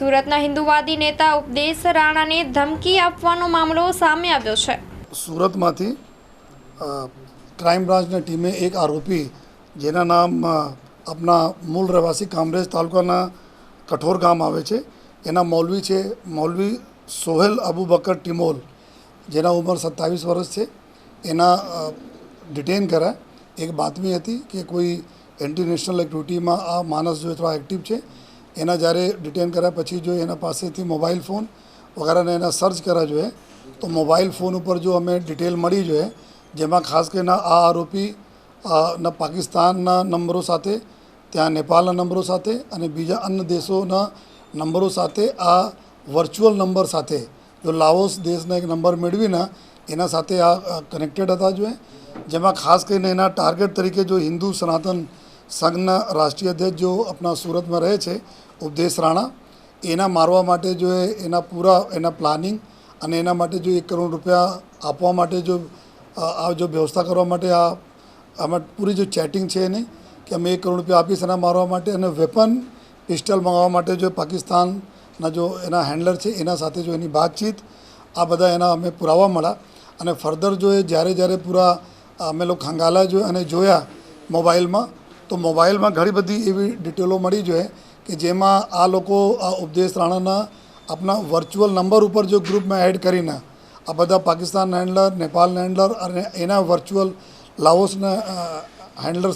સુરતના હિન્દુવાદી નેતા ઉપદેશ રાણાને ધમકી આપવાનો મામલો સામે આવ્યો છે. સુરતમાંથી ક્રાઇમ બ્રાન્ચની ટીમે એક આરોપી, જેના નામ આપણા મૂળ રહેવાસી કામરેજ તાલુકાના કઠોર ગામ આવે છે. એના મૌલવી છે, મૌલવી સોહેલ અબુબકર ટિમોલ, જેના ઉંમર સત્તાવીસ વર્ષ છે. એના ડિટેન કર્યા. એક બાતમી હતી કે કોઈ એન્ટી નેશનલ એક્ટિવિટીમાં આ માણસ જો થોડા એક્ટિવ છે એના જ્યારે ડિટેન કર્યા પછી જો એના પાસેથી મોબાઈલ ફોન વગેરેને એના સર્ચ કર્યા જોઈએ, તો મોબાઈલ ફોન ઉપર જો અમે ડિટેલ મળી જોઈએ, જેમાં ખાસ કરીને આ આરોપી ના પાકિસ્તાનના નંબરો સાથે, ત્યાં નેપાળના નંબરો સાથે અને બીજા અન્ય દેશોના નંબરો સાથે આ વર્ચ્યુઅલ નંબર સાથે, જો લાઓસ દેશના એક નંબર મેળવીને એના સાથે આ કનેક્ટેડ હતા જોઈએ. જેમાં ખાસ કરીને એના ટાર્ગેટ તરીકે જો હિન્દુ સનાતન સંઘના રાષ્ટ્રીય અધ્યક્ષ જો આપણા સુરતમાં રહે છે, ઉપદેશ રાણા, એના મારવા માટે જો એના પૂરા, એના પ્લાનિંગ અને એના માટે જો એક કરોડ રૂપિયા આપવા માટે જો આ જો વ્યવસ્થા કરવા માટે આ, આમાં પૂરી જો ચેટિંગ છે એની કે અમે એક કરોડ રૂપિયા આપીશ એના મારવા માટે અને વેપન પિસ્ટલ મંગાવવા માટે જો પાકિસ્તાનના જો એના હેન્ડલર છે, એના સાથે જો એની વાતચીત, આ બધા એના અમે પુરાવા મળ્યા અને ફર્ધર જો એ જ્યારે જ્યારે પૂરા અમે લોકો ખંગાલા જો અને જોયા મોબાઈલમાં તો મોબાઈલમાં ઘણી બધી એવી ડિટેલો મળી જોઈએ કે જેમાં આ લોકો આ ઉપદેશ રાણાના આપણા વર્ચ્યુઅલ નંબર ઉપર જો ગ્રુપમાં એડ કરીને આ બધા પાકિસ્તાન હેન્ડલર નેપાલ હેન્ડલર અને એના વર્ચ્યુઅલ લાઓસના હેન્ડલર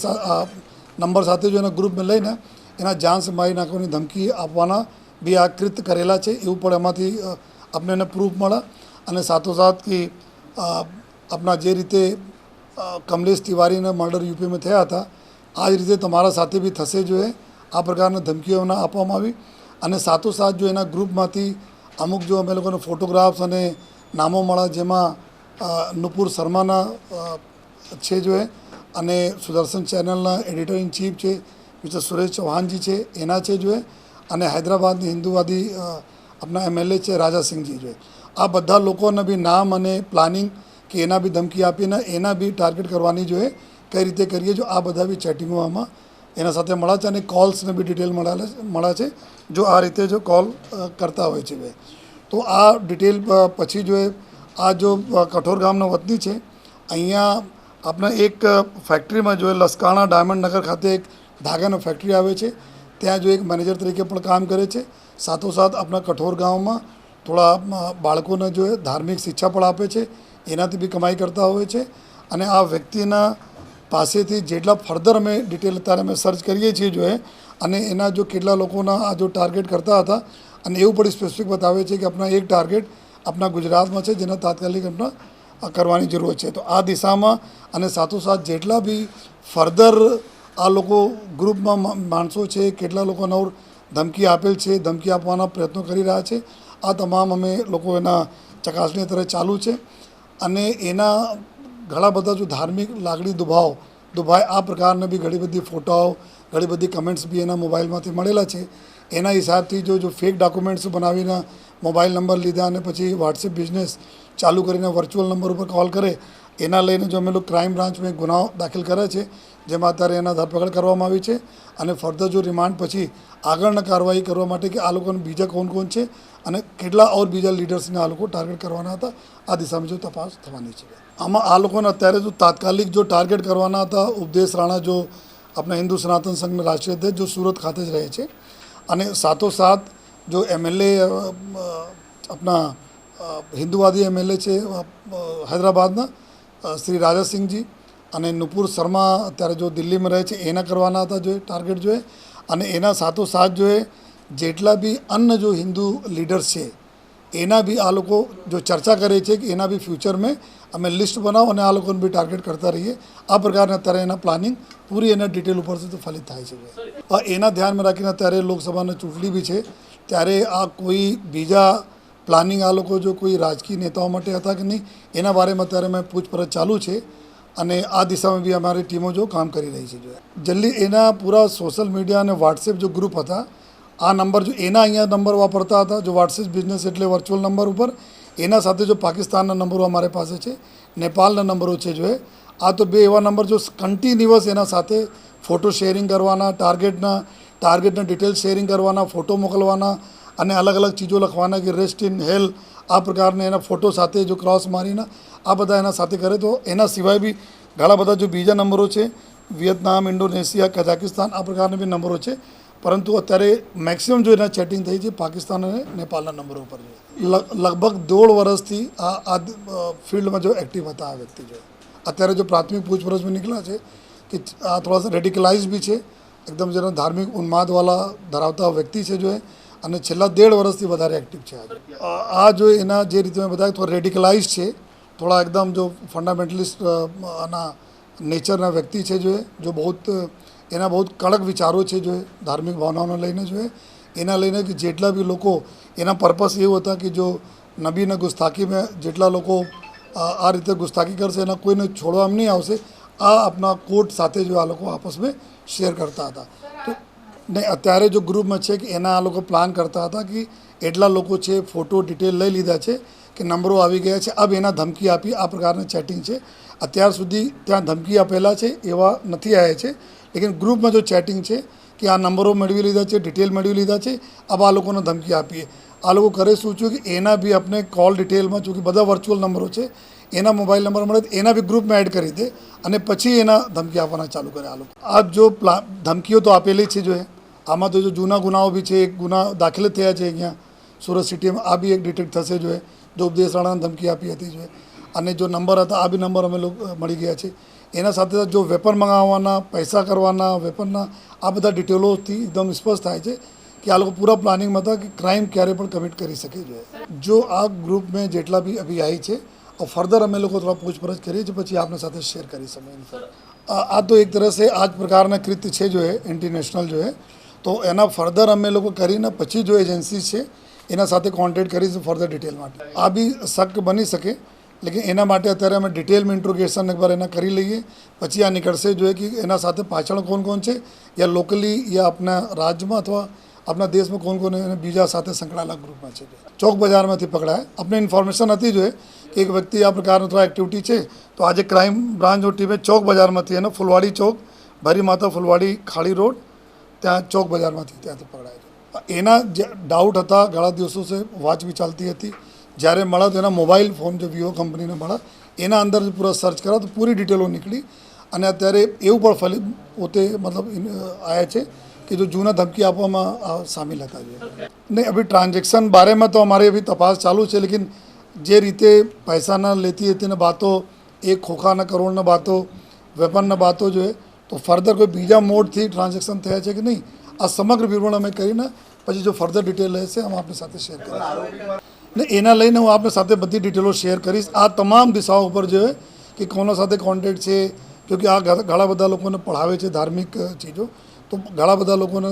નંબર સાથે જો એના ગ્રુપમાં લઈને એના જાન મારી નાખવાની ધમકી આપવાના બી આ કૃત્ય કરેલા છે. એવું પણ એમાંથી અ, આપણને એને પ્રૂફ મળે. અને સાથોસાથ કે આપણા જે રીતે કમલેશ તિવારીના મર્ડર યુપીમાં થયા હતા આ જ રીતે તમારા સાથે બી થશે જોઈએ આ પ્રકારની ધમકીઓ એમને આપવામાં આવી. અને સાથોસાથ જો એના ગ્રુપમાંથી અમુક જો અમે લોકોને ફોટોગ્રાફ્સ અને નામો મળ્યા જેમાં નુપુર શર્માના છે જો એ. અને સુદર્શન ચેનલના એડિટર ઇન ચીફ છે, મિસ્ટર સુરેશ ચૌહાણજી છે, એના છે જો એ. અને હૈદરાબાદની હિન્દુવાદી આપણા એમએલએ છે રાજાસિંહજી જો એ. આ બધા લોકોને બી નામ અને પ્લાનિંગ કે એના બી ધમકી આપીને એના બી ટાર્ગેટ કરવાની જોઈએ કઈ રીતે કરીએ જો આ બધા બી ચેટિંગો આમાં. એના સાથે મળ્યા છે અને કોલ્સને બી ડિટેલ મળ્યા છે, જો આ રીતે જો કોલ કરતા હોય છે બે. તો આ ડિટેલ પછી જો એ, આ જો કઠોર ગામના વતની છે, અહીંયા આપણે એક ફેક્ટરીમાં જો લસકાણા ડાયમંડ નગર ખાતે એક ધાગાનો ફેક્ટરી આવે છે, ત્યાં જો એક મેનેજર તરીકે પણ કામ કરે છે. સાથોસાથ આપણા કઠોર ગામમાં થોડા બાળકોને જો ધાર્મિક શિક્ષા પણ આપે છે, એનાથી બી કમાઈ કરતા હોય છે. અને આ વ્યક્તિના પાસેથી જેટલા ફર્ધર અમે ડિટેલ અત્યારે અમે સર્ચ કરીએ છીએ જો અને એના જો કેટલા લોકોના આ જો ટાર્ગેટ કરતા હતા અને એવું પણ સ્પેસિફિક બતાવે છે કે આપણા એક ટાર્ગેટ આપણા ગુજરાતમાં છે જેના તાત્કાલિક આપણા કરવાની જરૂર છે. તો આ દિશામાં અને સાથોસાથ જેટલા બી ફર્ધર આ લોકો ગ્રુપમાં માણસો છે, કેટલા લોકો નવ ધમકી આપેલ છે, ધમકી આપવાના પ્રયત્નો કરી રહ્યા છે, આ તમામ અમે લોકો એના ચકાસણી અત્યારે ચાલુ છે અને એના ઘણા બધા જો ધાર્મિક લાગણી દુભાવ, દુભાય આ પ્રકારના બી ઘણી બધી ફોટાઓ, ઘણી બધી કમેન્ટ્સ બી એના મોબાઈલમાંથી મળેલા છે. એના હિસાબથી જો જો ફેક ડોક્યુમેન્ટ્સ બનાવીને મોબાઈલ નંબર લીધા અને પછી વોટ્સએપ બિઝનેસ ચાલુ કરીને વર્ચ્યુઅલ નંબર ઉપર કોલ કરે, એના લઈને જો અમે લોકો ક્રાઇમ બ્રાન્ચમાં ગુનાઓ દાખલ કર્યા છે, જેમાં અત્યારે એના ધરપકડ કરવામાં આવી છે. અને ફર્ધર જો રિમાન્ડ પછી આગળના કાર્યવાહી કરવા માટે કે આ લોકોને બીજા કોણ કોણ છે અને કેટલા ઓર બીજા લીડર્સને આ લોકો ટાર્ગેટ કરવાના હતા, આ દિશામાં જો તપાસ થવાની છે. આમાં આ લોકોને અત્યારે જો તાત્કાલિક જો ટાર્ગેટ કરવાના હતા, ઉપદેશ રાણા જો આપણા હિન્દુ સનાતન સંઘના રાષ્ટ્રીય અધ્યક્ષ જો સુરત ખાતે જ રહે છે, અને સાથોસાથ જો એમએલએ આપણા હિન્દુવાદી એમએલએ છે હૈદરાબાદના શ્રી રાજાસિંહજી અને નુપુર શર્મા અત્યારે જો દિલ્હીમાં રહે છે, એના કરવાના હતા જો ટાર્ગેટ જોઈએ અને એના સાથોસાથ જોઈએ જેટલા બી અન્ન જો હિન્દુ લીડર્સ છે, એના બી આ લોકો જો ચર્ચા કરે છે કે એના બી ફ્યુચરમાં અમે લિસ્ટ બનાવો અને આ લોકોને બી ટાર્ગેટ કરતા રહીએ. આ પ્રકારના અત્યારે એના પ્લાનિંગ પૂરી એના ડિટેલ ઉપરથી ફલિત થાય છે. એના ધ્યાનમાં રાખીને અત્યારે લોકસભાની ચૂંટણી બી છે, ત્યારે આ કોઈ બીજા પ્લાનિંગ આ લોકો જો કોઈ રાજકીય નેતાઓ માટે હતા કે નહીં, એના બારેમાં અત્યારે મેં પૂછપરછ ચાલુ છે અને આ દિશામાં બી અમારી ટીમો જો કામ કરી રહી છે. જો જલ્દી એના પૂરા સોશિયલ મીડિયા અને વોટ્સએપ જો ગ્રુપ હતા આ નંબર જો એના અહીંયા નંબર વાપરતા હતા, જો વોટ્સએપ બિઝનેસ એટલે વર્ચ્યુઅલ નંબર ઉપર, એના સાથે જો પાકિસ્તાનના નંબરો અમારે પાસે છે, નેપાળના નંબરો છે જો એ. આ તો બે એવા નંબર જો કન્ટિન્યુઅસ એના સાથે ફોટો શેરિંગ કરવાના ટાર્ગેટના ટાર્ગેટના ડિટેલ્સ શેરિંગ કરવાના ફોટો મોકલવાના અને અલગ અલગ ચીજો લખવાના કે રેસ્ટ ઇન હેલ આ પ્રકારના એના ફોટો સાથે જો ક્રોસ મારીને આ બધા એના સાથે કરે તો એના સિવાય બી ઘણા બધા જો બીજા નંબરો છે, વિયેતનામ, ઇન્ડોનેશિયા, કઝાકિસ્તાન, આ પ્રકારના બી નંબરો છે. પરંતુ અત્યારે મેક્સિમમ જો એના ચેટિંગ થઈ છે, પાકિસ્તાન અને નેપાળના નંબરો ઉપર છે લગભગ દોઢ વર્ષથી આ આ ફિલ્ડમાં જો એક્ટિવ હતા આ વ્યક્તિ જો અત્યારે જો પ્રાથમિક પૂછપરછમાં નીકળ્યા છે કે આ થોડા રેડિકલાઇઝ બી છે, એકદમ જેનો ધાર્મિક ઉન્માદવાલા ધરાવતા વ્યક્તિ છે જો અને છેલ્લા દેઢ વર્ષથી વધારે એક્ટિવ છે. આ જો એના જે રીતે મેં બતાવ્યું, થોડા રેડિકલાઇઝ છે, થોડા એકદમ જો ફંડામેન્ટલિસ્ટ આના નેચરના વ્યક્તિ છે જો જો બહુ એના બહુ કડક વિચારો છે જો ધાર્મિક ભાવનાઓને લઈને જોઈએ એના લઈને કે જેટલા બી લોકો, એના પર્પસ એવું હતા કે જો નબીને ગુસ્તાખીમાં જેટલા લોકો આ રીતે ગુસ્તાખી કરશે, એના કોઈને છોડવા નહીં આવશે, આ આપના કોર્ટ સાથે જો આ લોકો આપસમાં શેર કરતા હતા. તો નહીં, અત્યારે જો ગ્રુપમાં છે કે એના આ લોકો પ્લાન કરતા હતા કે એટલા લોકો છે ફોટો ડિટેલ લઈ લીધા છે કે નંબરો આવી ગયા છે. અબ એના ધમકી આપી, આ પ્રકારની ચેટિંગ છે. અત્યાર સુધી ત્યાં ધમકી આપેલા છે એવા નથી આવ્યા છે. લેકિન ગ્રુપમાં જો ચેટિંગ છે કે આ નંબરો મેળવી લીધા છે ડિટેલ મેળવી લીધા છે, અબ આ લોકોને ધમકી આપીએ. આ લોકો કરે શું છું કે એના બી આપણે કોલ ડિટેલમાં જો કે બધા વર્ચ્યુઅલ નંબરો છે, એના મોબાઈલ નંબર મળે એના બી ગ્રુપમાં એડ કરી દે અને પછી એના ધમકી આપવાના ચાલુ કરે આ લોકો. આ જો ધમકીઓ તો આપેલી છે જો એ. આમાં તો જો જૂના ગુનાઓ બી છે, એક ગુના દાખલ થયા છે અહીંયા. સુરત સિટીમાં આ બી એક ડિટેક્ટ થશે જોઈએ જો ઉપદેશ રાણાને ધમકી આપી હતી જોઈએ અને જો નંબર હતા, આ બી નંબર અમે લોકો મળી ગયા છે. એના સાથે સાથે જો વેપન મંગાવવાના, પૈસા કરવાના વેપનના આ બધા ડિટેલોથી એકદમ સ્પષ્ટ થાય છે કે આ લોકો પૂરા પ્લાનિંગમાં હતા કે ક્રાઇમ ક્યારે પણ કમિટ કરી શકે જોઈએ જો આ ગ્રુપ મેં જેટલા બી અભિયાયી છે ફર્ધર અમે લોકો થોડા પૂછપરછ કરીએ છીએ, પછી આપને સાથે શેર કરી શકીએ આ તો એક તરફ સે આ જ પ્રકારના કૃત્ય છે જો એ ઇન્ટરનેશનલ જો તો એના ફર્ધર અમે લોકો કરીને પછી જો એજન્સી છે, એના સાથે કોન્ટેક્ટ કરીશું ફર્ધર ડિટેલ માટે. આ બી શક બની શકે, લેકિન એના માટે અત્યારે અમે ડિટેલમાં ઇન્ટ્રોગેશન એકવાર એના કરી લઈએ, પછી આ નીકળશે જોઈએ કે એના સાથે પાછળ કોણ કોણ છે, યા લોકલી યા આપણા રાજ્યમાં અથવા આપણા દેશમાં કોણ કોણ અને બીજા સાથે સંકળાયેલા ગ્રુપમાં છે ચોક બજારમાંથી પકડાય. આપણે ઇન્ફોર્મેશન હતી જોઈએ કે એક વ્યક્તિ આ પ્રકારનું થોડા એક્ટિવિટી છે, તો આજે ક્રાઇમ બ્રાન્ચ ટીમે ચોક બજારમાંથી એનો ફુલવાડી ચોક, ભરી માતા ફુલવાડી ખાડી રોડ ત્યાં ચોક બજારમાંથી ત્યાંથી પકડાય છે એના જે ડાઉટ હતા, ઘણા દિવસો સે વાંચવી ચાલતી હતી. જ્યારે મળ્યા તો એના મોબાઈલ ફોન જે વિવો કંપનીને મળ્યા એના અંદર પૂરા સર્ચ કર્યા તો પૂરી ડિટેલો નીકળી. અને અત્યારે એવું પણ ફલી પોતે મતલબ આવ્યા છે કે જો જૂના ધમકી આપવામાં સામેલ હતા જોઈએ નહીં અભી ટ્રાન્ઝેક્શન બારેમાં તો અમારી અભી તપાસ ચાલુ છે, લેકિન જે રીતે પૈસાના લેતી હતી ને બાતો એક ખોખાના કરોડના બાતો, વેપનના બાતો જો એ તો ફર્ધર કોઈ બીજા મોડથી ટ્રાન્ઝેક્શન થયા છે કે નહીં, આ સમગ્ર વિવરણ અમે કરીને પછી જો ફર્ધર ડિટેલ રહેશે, અમે આપણી સાથે શેર કરીશું. ને એના લઈને હું આપણી સાથે બધી ડિટેલો શેર કરીશ. આ તમામ દિશાઓ ઉપર જે કે કોના સાથે કોન્ટેક્ટ છે ક્યોંકि આ ઘણા બધા લોકોને પઢાવે છે ધાર્મિક ચીજો, તો ઘણા બધા લોકોને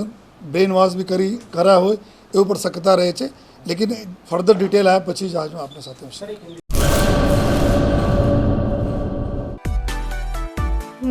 બ્રેનવાશ બી કરી, કર્યા હોય એવું પણ શક્યતા રહે છે. લેકિન ફર્ધર ડિટેલ આવ્યા પછી જ આજ હું આપણી સાથે